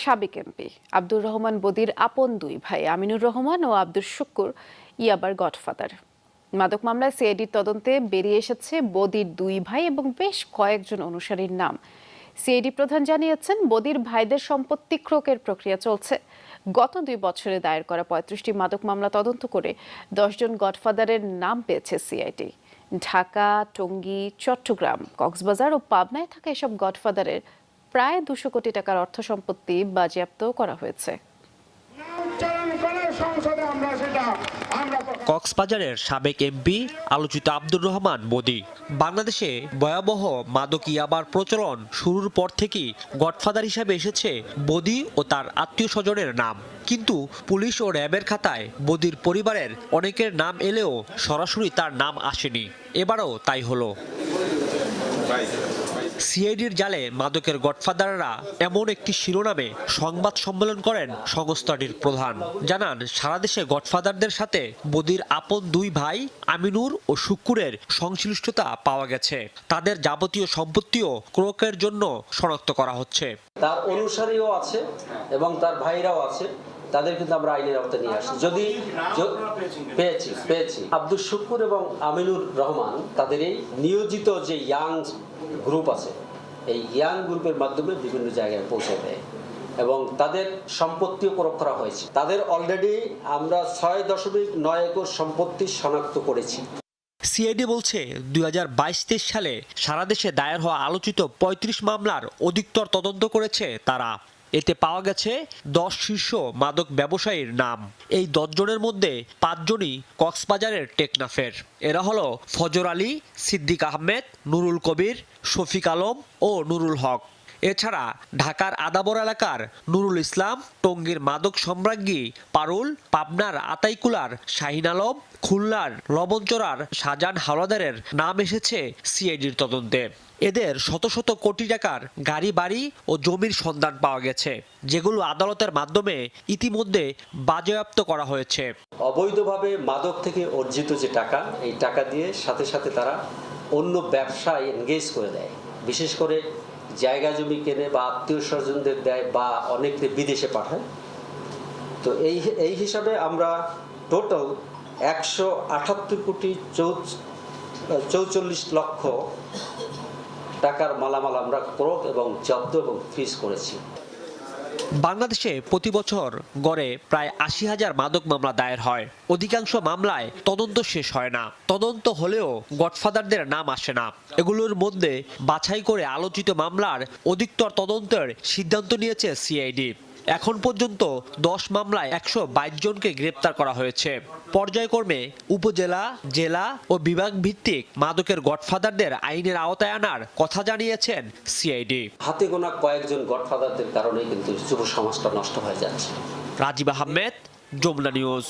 সাবেক এমপি আব্দুর রহমান বদির আপন দুই ভাই, আমিনুর রহমান ও আব্দুর শুক্কুর ইয়াবার গডফাদার। মাদক মামলায় সিআইডির তদন্তে বেরিয়ে এসেছে বদির দুই ভাই এবং বেশ কয়েকজন অনুসারীর নাম। সিআইডি প্রধান জানিয়েছেন, বদির ভাইদের সম্পত্তি ক্রোকের প্রক্রিয়া চলছে। গত দুই বছরে দায়ের করা পঁয়ত্রিশটি মাদক মামলা তদন্ত করে দশজন গডফাদারের নাম পেয়েছে সিআইডি। ঢাকা, টঙ্গী, চট্টগ্রাম, কক্সবাজার ও পাবনায় থাকা এসব গডফাদারের প্রায় দুশো কোটি টাকার অর্থ সম্পত্তি বাজেয়াপ্ত করা হয়েছে। কক্সবাজারের সাবেক এমপি আলোচিত আব্দুর রহমান মোদি, বাংলাদেশে ভয়াবহ মাদক প্রচলন শুরুর পর থেকেই গডফাদার হিসাবে এসেছে বদি ও তার আত্মীয় স্বজনের নাম। কিন্তু পুলিশ ও র্যাবের খাতায় বদির পরিবারের অনেকের নাম এলেও সরাসরি তার নাম আসেনি। এবারও তাই হলো। সিআইডির জালে মাদকের গডফাদাররা এমন একটি শিরোনামে সংবাদ সম্মেলন করেন সংস্থাটির প্রধান। জানান, সারা দেশে গডফাদারদের সাথে বদির আপন দুই ভাই আমিনুর ও শুক্কুরের সংশ্লিষ্টতা পাওয়া গেছে। তাদের যাবতীয় সম্পত্তিও ক্রোকের জন্য শনাক্ত করা হচ্ছে। তার অনুসারীও আছে এবং তার ভাইরাও আছে। তাদের কিন্তু আমরা আইনের আওতায় নিয়ে আসি। যদি পেয়েছি। পেয়েছি আব্দুল শুকুর এবং আমিনুর রহমান তাদের এই নিয়োজিত যে ইয়াং গ্রুপ আছে এই ইয়াং গ্রুপের মাধ্যমে বিভিন্ন জায়গায় পৌঁছে দেয় এবং তাদের সম্পত্তিও প্রয়োগ করা হয়েছে। তাদের অলরেডি আমরা ছয় দশমিক নয় একর সম্পত্তি শনাক্ত করেছি। সিআইডি বলছে দুই হাজার বাইশ তেইশ সালে সারা দেশে দায়ের হওয়া আলোচিত পঁয়ত্রিশ মামলার অধিকতর তদন্ত করেছে তারা। এতে পাওয়া গেছে দশ শীর্ষ মাদক ব্যবসায়ীর নাম। এই দশজনের মধ্যে পাঁচজনই কক্সবাজারের টেকনাফের। এরা হলো ফজর আলী, সিদ্দিক আহমেদ, নুরুল কবির, শফিক আলম ও নুরুল হক। এছাড়া ঢাকার আদাবর এলাকার নুরুল ইসলাম, টঙ্গীর মাদক সম্রাজ্ঞী পারুল, পাবনার আতাইকুলার, শাহিন আলম, খুলনার লবণচরার শাহজাহান হাওলাদারের নাম এসেছে সিআইডির তদন্তে। এদের শত শত কোটি টাকার গাড়ি, বাড়ি ও জমির সন্ধান পাওয়া গেছে, যেগুলো আদালতের মাধ্যমে ইতিমধ্যে বাজেয়াপ্ত করা হয়েছে। অবৈধভাবে মাদক থেকে অর্জিত যে টাকা, এই টাকা দিয়ে সাথে সাথে তারা অন্য ব্যবসায় এনগেজ করে দেয়। বিশেষ করে জায়গা জমি কেনে বা আত্মীয় স্বজনদের দেয় বা অনেকে বিদেশে পাঠায়। তো এই এই হিসাবে আমরা টোটাল একশো আটাত্তর কোটি চৌচল্লিশ লক্ষ টাকার মালামাল আমরা ক্রোক এবং জব্দ এবং ফ্রিজ করেছি। বাংলাদেশে প্রতি বছর গড়ে প্রায় আশি হাজার মাদক মামলা দায়ের হয়। অধিকাংশ মামলায় তদন্ত শেষ হয় না। তদন্ত হলেও গডফাদারদের নাম আসে না। এগুলোর মধ্যে বাছাই করে আলোচিত মামলার অধিকতর তদন্তের সিদ্ধান্ত নিয়েছে সিআইডি। এখন পর্যন্ত দশ মামলায় একশো বাইশ জনকে গ্রেপ্তার করা হয়েছে। পর্যায়ক্রমে উপজেলা জেলা ও বিভাগ ভিত্তিক মাদকের গডফাদারদের আইনের আওতায় আনার কথা জানিয়েছেন সিআইডি। হাতে গোনা কয়েকজন গডফাদারদের কারণে কিন্তু যুব সমাজটা নষ্ট হয়ে যাচ্ছে। রাজীব আহমেদ যমুনা নিউজ।